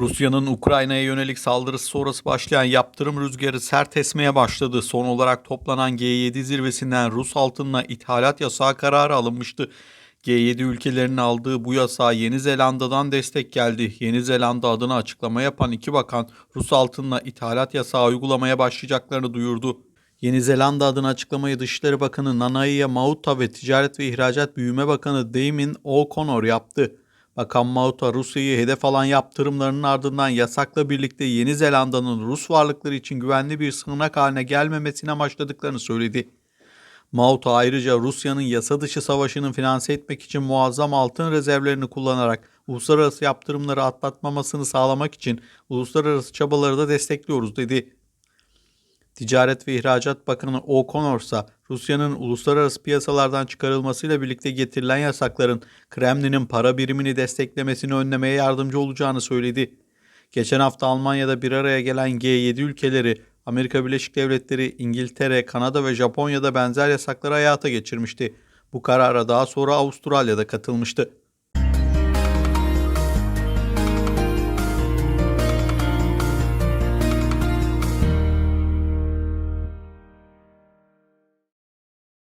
Rusya'nın Ukrayna'ya yönelik saldırısı sonrası başlayan yaptırım rüzgarı sert esmeye başladı. Son olarak toplanan G7 zirvesinden Rus altınına ithalat yasağı kararı alınmıştı. G7 ülkelerinin aldığı bu yasağa Yeni Zelanda'dan destek geldi. Yeni Zelanda adına açıklama yapan iki bakan Rus altınına ithalat yasağı uygulamaya başlayacaklarını duyurdu. Yeni Zelanda adına açıklamayı Dışişleri Bakanı Nanaia Mauta ve Ticaret ve İhracat Büyüme Bakanı Damien O'Connor yaptı. Bakan Mauta Rusya'yı hedef alan yaptırımlarının ardından yasakla birlikte Yeni Zelanda'nın Rus varlıkları için güvenli bir sığınak haline gelmemesini amaçladıklarını söyledi. Mauta ayrıca Rusya'nın yasa dışı savaşını finanse etmek için muazzam altın rezervlerini kullanarak uluslararası yaptırımları atlatmamasını sağlamak için uluslararası çabaları da destekliyoruz dedi. Ticaret ve İhracat Bakanı O'Connor ise Rusya'nın uluslararası piyasalardan çıkarılmasıyla birlikte getirilen yasakların Kremlin'in para birimini desteklemesini önlemeye yardımcı olacağını söyledi. Geçen hafta Almanya'da bir araya gelen G7 ülkeleri Amerika Birleşik Devletleri, İngiltere, Kanada ve Japonya'da benzer yasakları hayata geçirmişti. Bu karara daha sonra Avustralya'da katılmıştı.